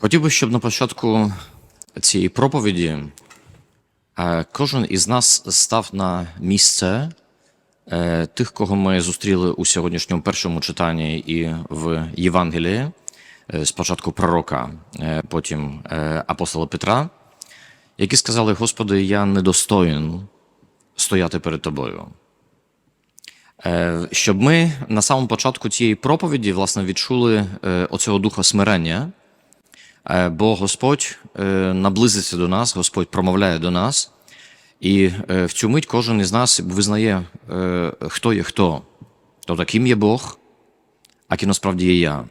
Хотів би, щоб на початку цієї проповіді е, кожен із нас став на місце е, тих, кого ми зустріли у сьогоднішньому першому читанні і в Євангелії, е, спочатку пророка, потім апостола Петра, які сказали: Господи, я недостоїн стояти перед тобою. Щоб ми на самому початку цієї проповіді власне відчули оцього духа смирення, бо Господь е, наблизиться до нас, Господь промовляє до нас, і е, в цю мить кожен із нас визнає, е, хто є хто. Тобто, ким є Бог, а ким насправді є я.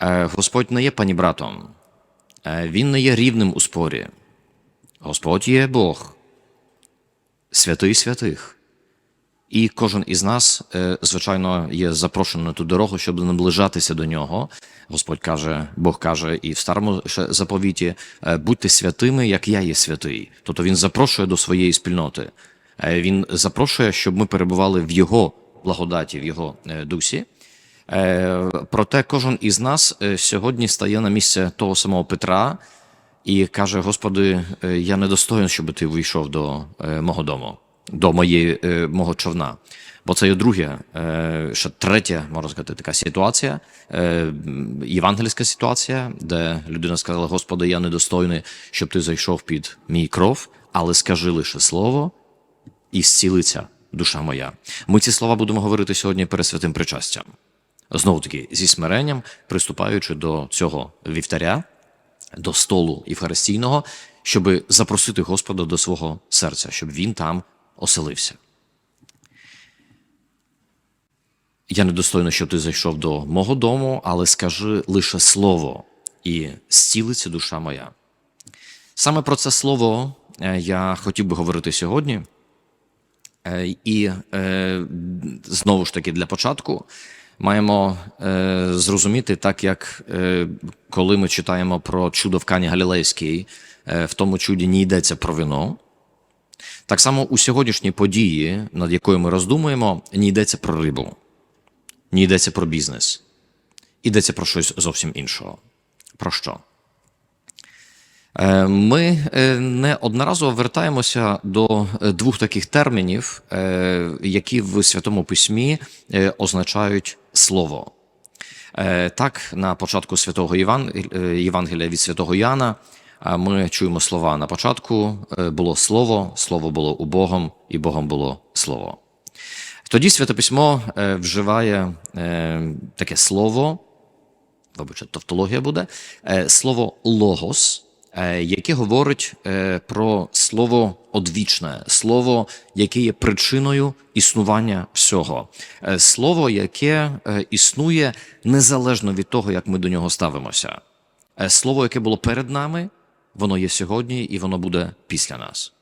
Е, Господь не є панібратом, Е, Він не є рівним у спорі. Господь є Бог, святий святих. І кожен із нас, е, звичайно, є запрошений на ту дорогу, щоб наближатися до нього. Господь каже, Бог каже і в старому заповіті: е, будьте святими, як я є святий. Тобто він запрошує до своєї спільноти. Е, Він запрошує, щоб ми перебували в Його благодаті, в Його дусі. Проте кожен із нас сьогодні стає на місце того самого Петра і каже: Господи, я недостоїн, щоб ти вийшов до мого дому, до моєї, е, мого човна. Бо це є друге, е, ще третя, можна сказати, така ситуація, е, євангельська ситуація, де людина сказала: Господи, я недостойний, щоб ти зайшов під мій кров, але скажи лише слово, і зцілиться душа моя. Ми ці слова будемо говорити сьогодні перед святим причастям. Знову таки, зі смиренням, приступаючи до цього вівтаря, до столу євхаристійного, щоб запросити Господа до свого серця, щоб він там оселився. Я недостойно, щоб ти зайшов до мого дому, але скажи лише слово, і зцілиться душа моя. Саме про це слово е, я хотів би говорити сьогодні. Е, І е, знову ж таки для початку маємо зрозуміти, так як коли ми читаємо про чудо в Кані Галілейській, в тому чуді не йдеться про вино. Так само у сьогоднішній події, над якою ми роздумуємо, не йдеться про рибу, не йдеться про бізнес, йдеться про щось зовсім іншого. Про що? Е, Ми е, неодноразово вертаємося до е, двох таких термінів, які в Святому Письмі означають слово. Так, на початку святого Євангелія від святого Яна ми чуємо слова на початку е, було слово, слово було у Богом, і Богом було слово. Тоді Святе Письмо е, вживає е, таке слово, вибачте, тавтологія буде, слово логос, яке говорить про слово одвічне, слово, яке є причиною існування всього, слово, яке існує незалежно від того, як ми до нього ставимося. Слово, яке було перед нами, воно є сьогодні і воно буде після нас.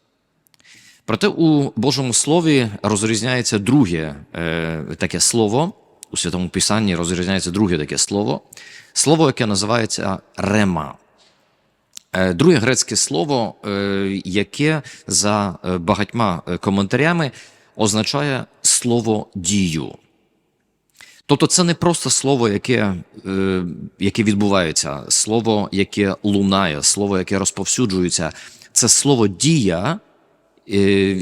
Проте у Божому Слові розрізняється друге е, таке слово, у Святому Писанні розрізняється друге таке слово, слово, яке називається рема. Е, Друге грецьке слово, е, яке за е, багатьма коментарями означає слово дію. Тобто це не просто слово, яке, е, яке відбувається, слово, яке лунає, слово, яке розповсюджується. Це слово дія, е,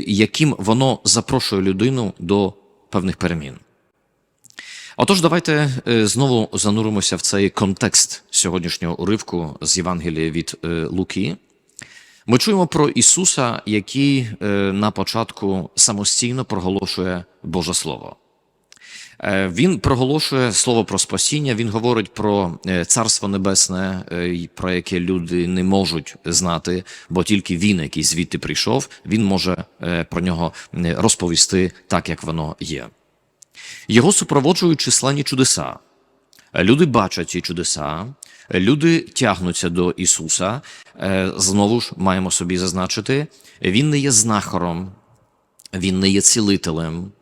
яким воно запрошує людину до певних перемін. Отож, давайте е, знову зануримося в цей контекст сьогоднішнього уривку з Євангелія від е, Луки. Ми чуємо про Ісуса, який е, на початку самостійно проголошує Боже Слово. Е, Він проголошує слово про спасіння. Він говорить про е, царство небесне, е, про яке люди не можуть знати, бо тільки він, який звідти прийшов, він може про нього розповісти так, як воно є. Його супроводжують численні чудеса. Люди бачать ці чудеса, люди тягнуться до Ісуса. Знову ж маємо собі зазначити, він не є знахаром, він не є цілителем.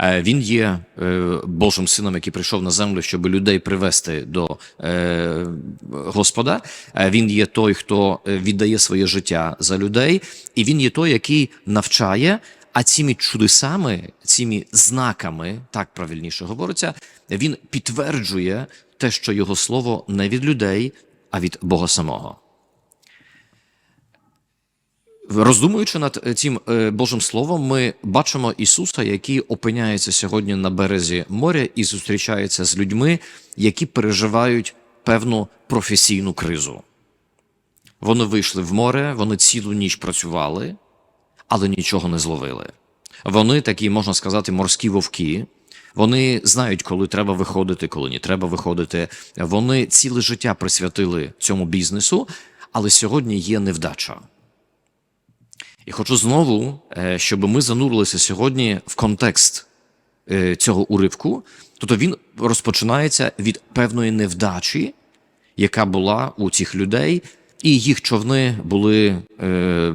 Е, Він є е, Божим сином, який прийшов на землю, щоб людей привести до е, Господа. Він є той, хто віддає своє життя за людей, і він є той, який навчає. А цими чудесами, цими знаками, так правильніше говориться, він підтверджує те, що його слово не від людей, а від Бога самого. Роздумуючи над е, цим е, Божим Словом, ми бачимо Ісуса, який опиняється сьогодні на березі моря і зустрічається з людьми, які переживають певну професійну кризу. Вони вийшли в море, вони цілу ніч працювали, але нічого не зловили. Вони такі, можна сказати, морські вовки. Вони знають, коли треба виходити, коли не треба виходити. Вони ціле життя присвятили цьому бізнесу, але сьогодні є невдача. І хочу знову, е, щоб ми занурилися сьогодні в контекст е, цього уривку. Тобто він розпочинається від певної невдачі, яка була у цих людей, і їх човни були е,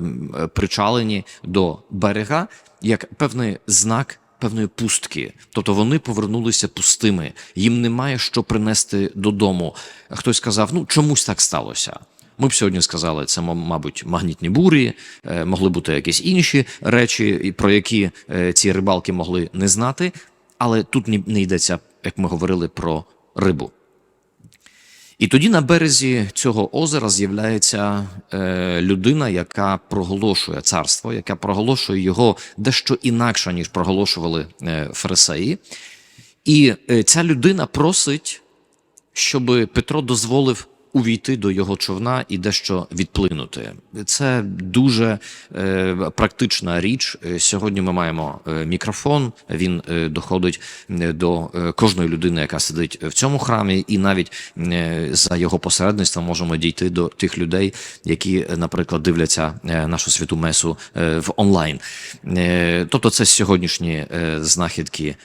причалені до берега як певний знак певної пустки. Тобто вони повернулися пустими, їм немає що принести додому. Хтось сказав: ну чомусь так сталося. Ми б сьогодні сказали, це, мабуть, магнітні бурі, е, могли бути якісь інші речі, про які е, ці рибалки могли не знати, але тут не йдеться, як ми говорили, про рибу. І тоді на березі цього озера з'являється е, людина, яка проголошує царство, яка проголошує його дещо інакше, ніж проголошували фарисеї. І ця людина просить, щоб Петро дозволив увійти до його човна і дещо відплинути. Це дуже е, практична річ. Е, Сьогодні ми маємо е, мікрофон. Він е, доходить до кожної людини, яка сидить в цьому храмі, і навіть за його посередництвом можемо дійти до тих людей, які, наприклад, дивляться нашу святу месу в онлайн. Тобто, це сьогоднішні знахідки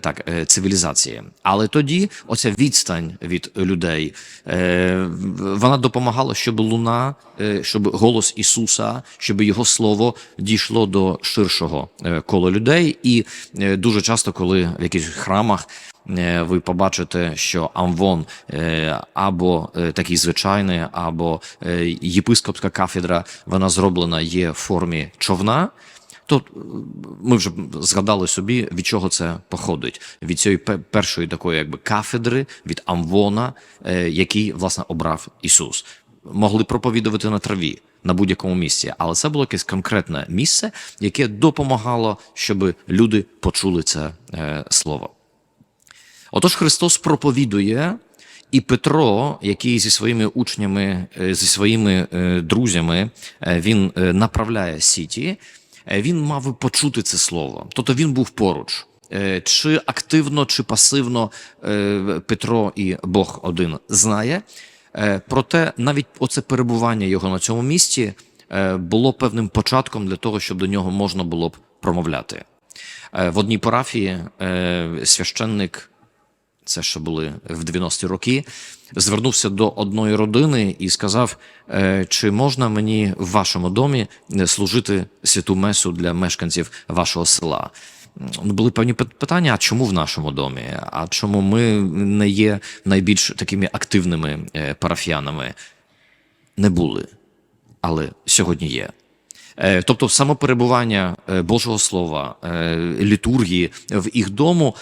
так цивілізації. Але тоді оця відстань від людей. Вона допомагала, щоб луна, е, щоб голос Ісуса, щоб його слово дійшло до ширшого е, кола людей. І е, дуже часто, коли в якихось храмах ви побачите, що амвон або такий звичайний, або єпископська кафедра, вона зроблена є в формі човна. То е, ми вже згадали собі, від чого це походить. Від цієї першої такої якби кафедри, від Амвона, е, який власне обрав Ісус. Могли проповідувати на траві на будь-якому місці, але це було якесь конкретне місце, яке допомагало, щоб люди почули це е, слово. Отож, Христос проповідує, і Петро, який зі своїми учнями, зі своїми друзями, він направляє сіті, він мав почути це слово. Тобто він був поруч. Е, Чи активно, чи пасивно е, Петро і Бог один знає. Е, Проте навіть оце перебування його на цьому місці е, було певним початком для того, щоб до нього можна було б промовляти. Е, В одній парафії е, священник це ще були в 90-ті роки, звернувся до одної родини і сказав: «Е, чи можна мені в вашому домі е, служити святу месу для мешканців вашого села? Були певні питання: а чому в нашому домі? А чому ми не є найбільш такими активними е, парафіянами? Не були, але сьогодні є. Е, Тобто, самоперебування е, Божого Слова, е, літургії в їх дому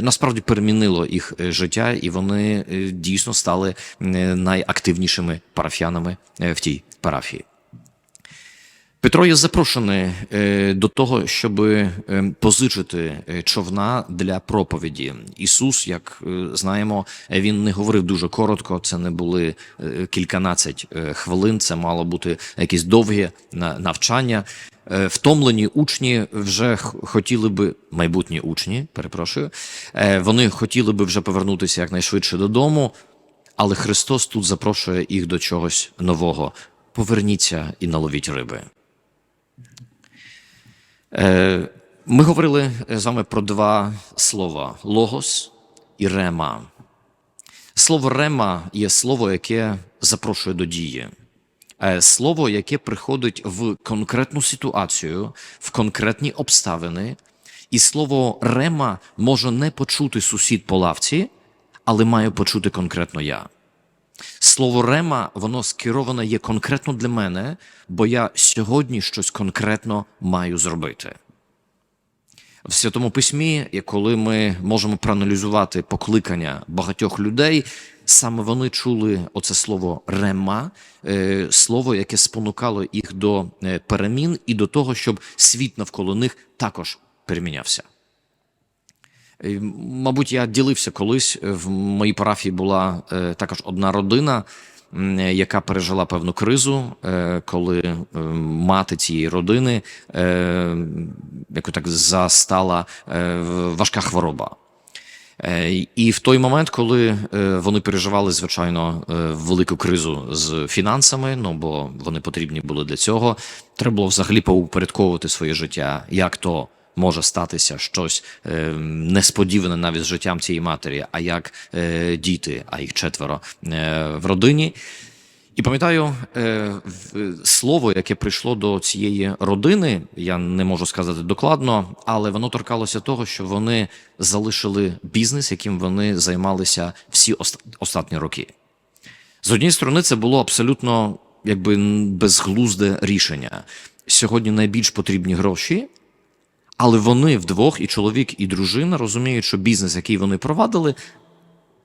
насправді перемінило їх життя, і вони дійсно стали найактивнішими парафіянами в тій парафії. Петро є запрошений е, до того, щоб е, позичити е, човна для проповіді. Ісус, як знаємо, він не говорив дуже коротко. Це не були кільканадцять хвилин. Це мало бути якісь довгі навчання. Втомлені учні вже хотіли би майбутні учні, перепрошую. Вони хотіли би вже повернутися якнайшвидше додому, але Христос тут запрошує їх до чогось нового. Поверніться і наловіть риби. Е, Ми говорили з вами про два слова: логос і рема. Слово рема є слово, яке запрошує до дії. Е, Слово, яке приходить в конкретну ситуацію, в конкретні обставини. І слово рема може не почути сусід по лавці, але має почути конкретно я. Слово рема, воно скероване є конкретно для мене, бо я сьогодні щось конкретно маю зробити. в Святому Письмі, коли ми можемо проаналізувати покликання багатьох людей, саме вони чули оце слово рема, е, слово, яке спонукало їх до е, перемін і до того, щоб світ навколо них також перемінявся. Е, Мабуть, я ділився колись. е, В моїй парафії була е, також одна родина, яка пережила певну кризу, коли мати цієї родини, яку так застала важка хвороба. І в той момент, коли вони переживали, звичайно, велику кризу з фінансами, ну бо вони потрібні були для цього, треба було взагалі поупорядковувати своє життя, як то може статися щось е, несподіване навіть з життям цієї матері, а як е, діти, а їх четверо е, в родині. І пам'ятаю слово, яке прийшло до цієї родини, я не можу сказати докладно, але воно торкалося того, що вони залишили бізнес, яким вони займалися всі ост- останні роки. З однієї сторони, це було абсолютно якби безглузде рішення. Сьогодні найбільш потрібні гроші, але вони вдвох, і чоловік, і дружина, розуміють, що бізнес, який вони провадили,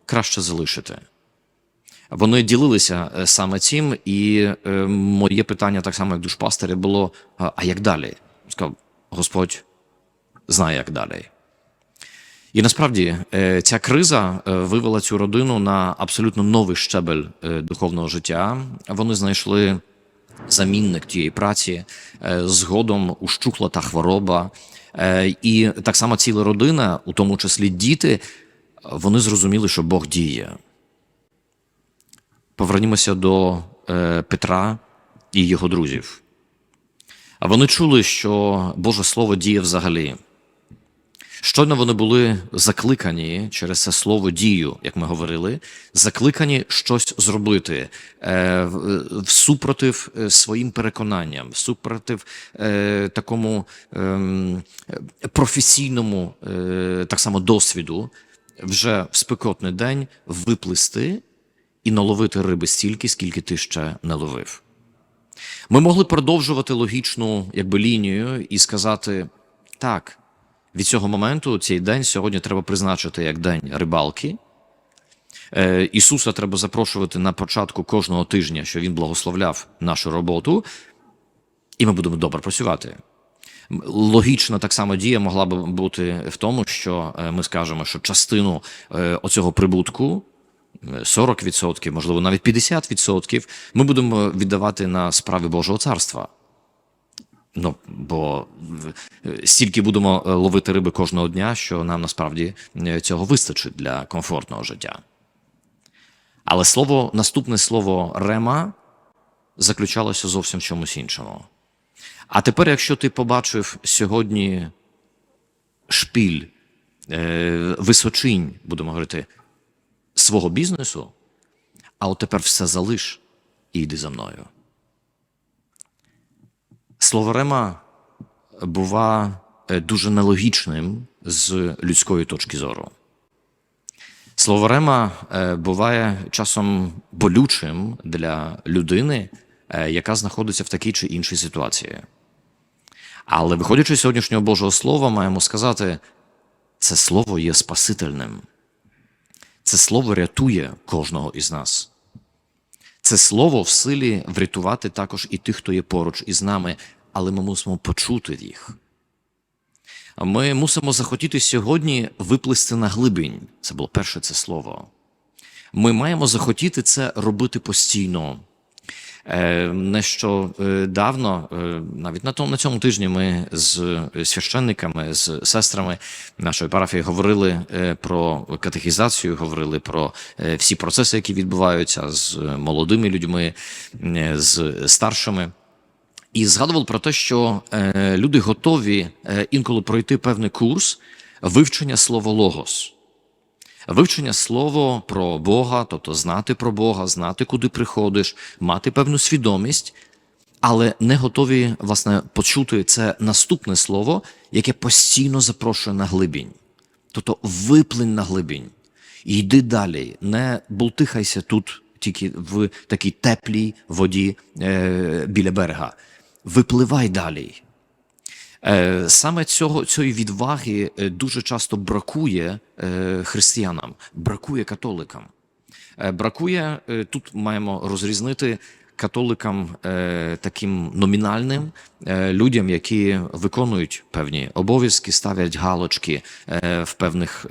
краще залишити. Вони ділилися е, саме цим, і е, моє питання, так само як душпастера, було: а як далі? Сказав, Господь знає, як далі. І насправді е, ця криза вивела цю родину на абсолютно новий щебель духовного життя. Вони знайшли замінник тієї праці, згодом ущухла та хвороба. Е, І так само ціла родина, у тому числі діти, вони зрозуміли, що Бог діє. Повернімося до е, Петра і його друзів. А вони чули, що Боже Слово діє взагалі. Щойно вони були закликані через це слово дію, як ми говорили, закликані щось зробити е, всупротив е, своїм переконанням, всупротив е, такому е, професійному е, так само досвіду, вже в спекотний день виплисти і наловити риби стільки, скільки ти ще не ловив. Ми могли продовжувати логічну якби, лінію і сказати: так, від цього моменту цей день сьогодні треба призначити як день рибалки. Е, Ісуса треба запрошувати на початку кожного тижня, що Він благословляв нашу роботу, і ми будемо добре працювати. Логічна так само дія могла б бути в тому, що е, ми скажемо, що частину е, оцього прибутку, е, 40%, можливо, навіть 50%, ми будемо віддавати на справи Божого царства. Ну, бо е, стільки будемо е, ловити риби кожного дня, що нам насправді е, цього вистачить для комфортного життя. Але слово, наступне слово рема заключалося зовсім в чомусь іншому. А тепер, якщо ти побачив сьогодні шпіль, височинь, будемо говорити, свого бізнесу, а от тепер все залиш і йди за мною. Слово рема бува е, дуже нелогічним з людської точки зору. Слово рема е, буває часом болючим для людини, е, яка знаходиться в такій чи іншій ситуації. Але виходячи з сьогоднішнього Божого Слова, маємо сказати, це слово є спасительним. Це слово рятує кожного із нас. Це слово в силі врятувати також і тих, хто є поруч із нами, але ми мусимо почути їх. Ми мусимо захотіти сьогодні виплисти на глибінь. Це було перше це слово. Ми маємо захотіти це робити постійно. Е, Нещодавно, е, навіть на тому на цьому тижні, ми з священниками, з сестрами нашої парафії говорили е, про катехізацію, говорили про е, всі процеси, які відбуваються з молодими людьми, е, з старшими. І згадував про те, що е, люди готові е, інколи пройти певний курс вивчення слова логос. Вивчення слова про Бога, тобто знати про Бога, знати, куди приходиш, мати певну свідомість, але не готові, власне, почути це наступне слово, яке постійно запрошує на глибінь. Тобто виплинь на глибінь. І йди далі, не бултихайся тут тільки в такій теплій воді е, біля берега. Випливай далі. Е, Саме цього цієї відваги е, дуже часто бракує е, християнам, бракує католикам. Бракує тут маємо розрізнити католикам таким номінальним людям, які виконують певні обов'язки, ставлять галочки в певних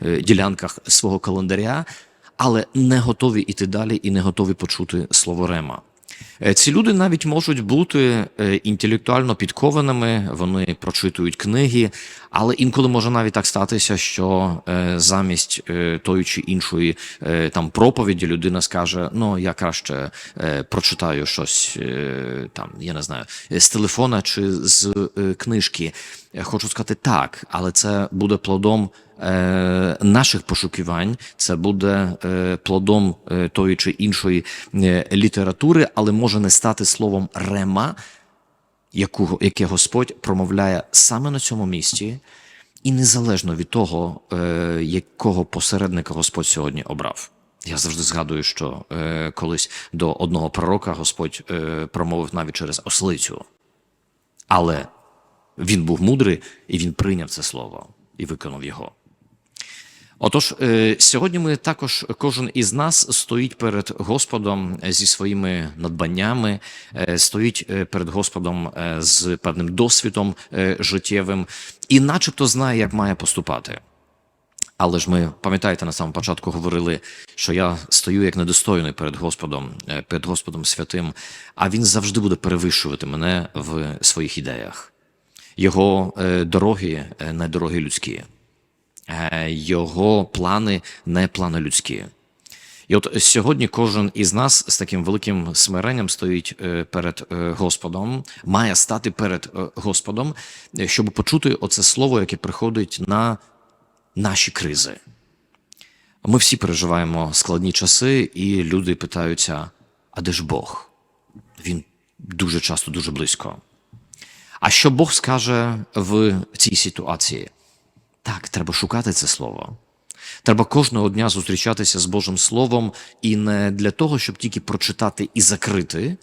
ділянках свого календаря, але не готові іти далі і не готові почути слово рема. Е, Ці люди навіть можуть бути е, інтелектуально підкованими, вони прочитують книги, але інколи може навіть так статися, що е, замість тої чи іншої там проповіді людина скаже: ну я краще прочитаю щось там, я не знаю, з телефона чи з книжки. Хочу сказати так, але це буде плодом е, наших пошукувань, це буде е, плодом е, тої чи іншої е, літератури, але може не стати словом рема, яку, яке Господь промовляє саме на цьому місці, і незалежно від того, е, якого посередника Господь сьогодні обрав. Я завжди згадую, що е, колись до одного пророка Господь е, промовив навіть через ослицю. Але він був мудрий і він прийняв це слово і виконав його. Отож, е, сьогодні ми також кожен із нас стоїть перед Господом зі своїми надбаннями, е, стоїть е, перед Господом е, з певним досвідом е, життєвим і, начебто, знає, як має поступати. Але ж ми пам'ятаєте, на самому початку говорили, що я стою як недостойний перед Господом, е, перед Господом святим, а він завжди буде перевищувати мене в своїх ідеях. Його е, дороги не дороги людські, Е, його плани не плани людські. І от сьогодні кожен із нас з таким великим смиренням стоїть е, перед Господом, має стати перед Господом, щоб почути оце слово, яке приходить на наші кризи. Ми всі переживаємо складні часи, і люди питаються: а де ж Бог? Він дуже часто дуже близько. А що Бог скаже в цій ситуації? Так, треба шукати це слово. Треба кожного дня зустрічатися з Божим Словом і не для того, щоб тільки прочитати і закрити,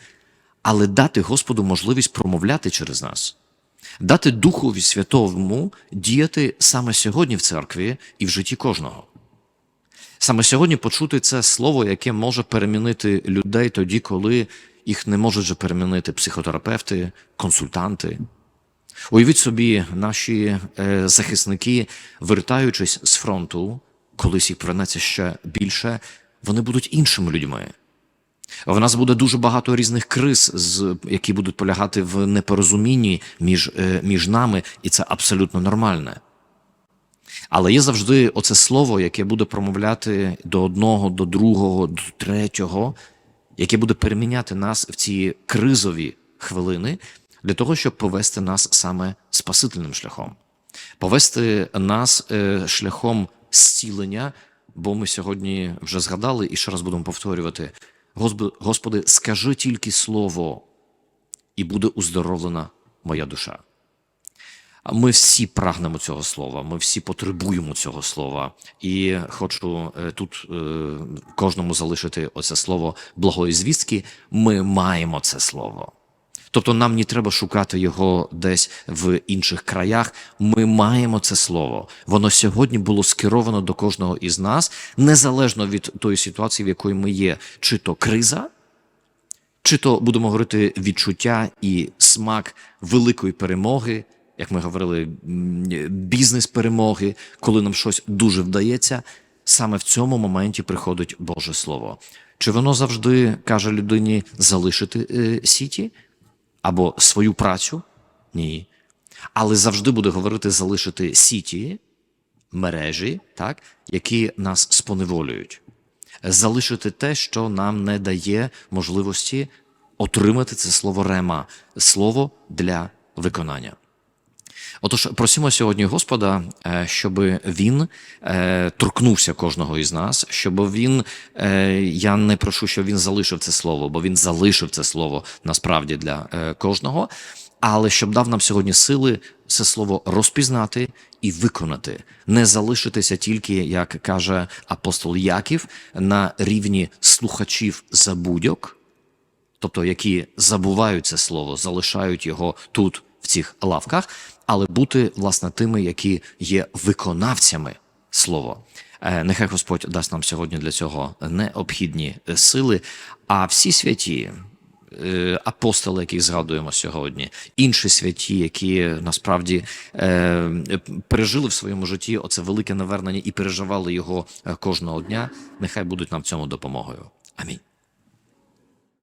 але дати Господу можливість промовляти через нас, дати Духові Святому діяти саме сьогодні в церкві і в житті кожного. Саме сьогодні почути це слово, яке може перемінити людей тоді, коли їх не можуть вже перемінити психотерапевти, консультанти. Уявіть собі, наші е, захисники, вертаючись з фронту, колись їх повернеться ще більше, вони будуть іншими людьми. В нас буде дуже багато різних криз, які будуть полягати в непорозумінні між, е, між нами, і це абсолютно нормальне. Але є завжди оце слово, яке буде промовляти до одного, до другого, до третього, яке буде переміняти нас в ці кризові хвилини для того, щоб повести нас саме спасительним шляхом, повести нас е, шляхом зцілення, бо ми сьогодні вже згадали і ще раз будемо повторювати: Господи, Господи, скажи тільки слово, і буде уздоровлена моя душа. Ми всі прагнемо цього слова, ми всі потребуємо цього слова. І хочу е, тут е, кожному залишити оце слово благої звістки. Ми маємо це слово. Тобто нам не треба шукати його десь в інших краях. Ми маємо це слово. Воно сьогодні було скеровано до кожного із нас, незалежно від тої ситуації, в якої ми є, чи то криза, чи то будемо говорити відчуття і смак великої перемоги, як ми говорили, бізнес перемоги, коли нам щось дуже вдається, саме в цьому моменті приходить Боже Слово. Чи воно завжди каже людині залишити е, сіті або свою працю? Ні. Але завжди буде говорити залишити сіті, мережі, так, які нас споневолюють залишити те, що нам не дає можливості отримати це слово рема, слово для виконання. Отож, просимо сьогодні Господа, е, щоб він е, торкнувся кожного із нас, щоб він, е, я не прошу, щоб він залишив це слово, бо він залишив це слово насправді для кожного, але щоб дав нам сьогодні сили це слово розпізнати і виконати, не залишитися тільки, як каже апостол Яків, на рівні слухачів забудьок, тобто які забувають це слово, залишають його тут, цих лавках, але бути власне тими, які є виконавцями слова. Е, Нехай Господь дасть нам сьогодні для цього необхідні сили, а всі святі. е, Апостоли, яких згадуємо сьогодні, інші святі, які насправді е, пережили в своєму житті оце велике навернення і переживали його кожного дня. Нехай будуть нам в цьому допомогою. Амінь.